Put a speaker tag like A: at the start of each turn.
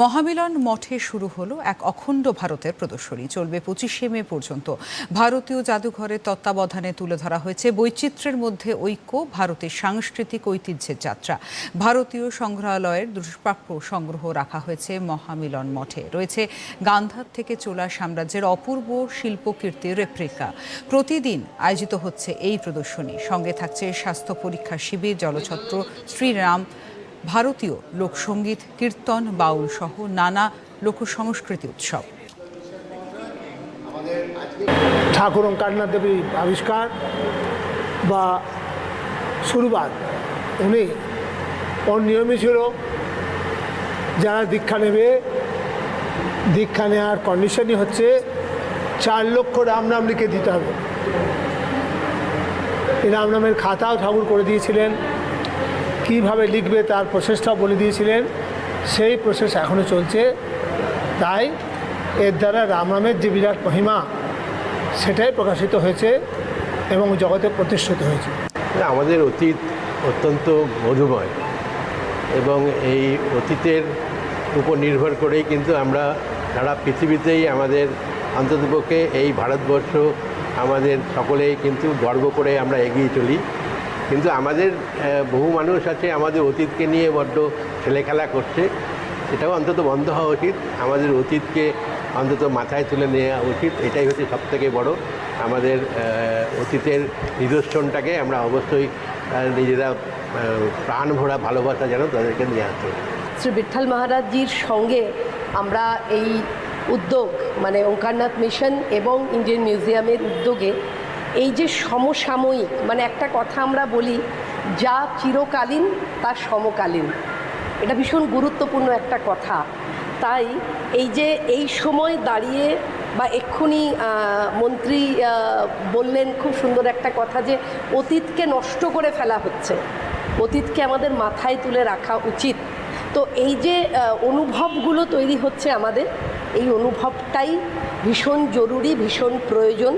A: মহামিলন মঠে শুরু হলো এক অখণ্ড ভারতের প্রদর্শনী। চলবে পঁচিশে মে পর্যন্ত। ভারতীয় জাদুঘরের তত্ত্বাবধানে তুলে ধরা হয়েছে বৈচিত্র্যের মধ্যে ঐক্য, ভারতের সাংস্কৃতিক ঐতিহ্যের যাত্রা। ভারতীয় সংগ্রহালয়ের দুষ্প্রাপ্য সংগ্রহ রাখা হয়েছে মহামিলন মঠে। রয়েছে গান্ধার থেকে চোলা সাম্রাজ্যের অপূর্ব শিল্পকীর্তির রেপ্রিকা। প্রতিদিন আয়োজিত হচ্ছে এই প্রদর্শনী। সঙ্গে থাকছে স্বাস্থ্য পরীক্ষা শিবির, জলছত্র, শ্রীরাম ভারতীয় লোকসঙ্গীত, কীর্তন, বাউল সহ নানা লোকসংস্কৃতি উৎসব।
B: ঠাকুর ওঙ্কারনাথ দেবীর আবিষ্কার বা শুরুবাত উনি ওর নিয়মই ছিল। যারা দীক্ষা নেবে, দীক্ষা নেওয়ার কন্ডিশনই হচ্ছে চার লক্ষ রাম নাম লিখে দিতে হবে। এই রাম নামের খাতাও ঠাকুর করে দিয়েছিলেন। কীভাবে লিখবে তার প্রসেসটাও বলে দিয়েছিলেন। সেই প্রসেস এখনও চলছে। তাই এর দ্বারা রাম নামের যে বিরাট মহিমা, সেটাই প্রকাশিত হয়েছে এবং জগতে প্রতিষ্ঠিত হয়েছে।
C: আমাদের অতীত অত্যন্ত মধুময় এবং এই অতীতের উপর নির্ভর করেই কিন্তু আমরা সারা পৃথিবীতেই আমাদের অন্ততপক্ষে এই ভারতবর্ষ আমাদের সকলেই কিন্তু গর্ব করে আমরা এগিয়ে চলি। কিন্তু আমাদের বহু মানুষ আছে আমাদের অতীতকে নিয়ে বড্ড ছেলেখেলা করছে। এটাও অন্তত বন্ধ হওয়া উচিত। আমাদের অতীতকে অন্তত মাথায় তুলে নেওয়া উচিত। এটাই হচ্ছে সবথেকে বড়। আমাদের অতীতের নিদর্শনটাকে আমরা অবশ্যই নিজেরা প্রাণ ভরা ভালোবাসা যেন তাদেরকে নিয়ে আসতে
D: শ্রী বিঠ্ঠল মহারাজজির সঙ্গে আমরা এই উদ্যোগ মানে ওঙ্কারনাথ মিশন এবং ইন্ডিয়ান মিউজিয়ামের উদ্যোগে এই যে সমসাময়িক মানে একটা কথা আমরা বলি, যা চিরকালীন, তা সমকালীন। এটা ভীষণ গুরুত্বপূর্ণ একটা কথা। তাই এই যে এই সময় দাঁড়িয়ে বা এক্ষুনি মন্ত্রী বললেন খুব সুন্দর একটা কথা যে, অতীতকে নষ্ট করে ফেলা হচ্ছে। অতীতকে আমাদের মাথায় তুলে রাখা উচিত। তো এই যে অনুভবগুলো তৈরি হচ্ছে আমাদের, এই অনুভবটাই ভীষণ জরুরি, ভীষণ প্রয়োজন।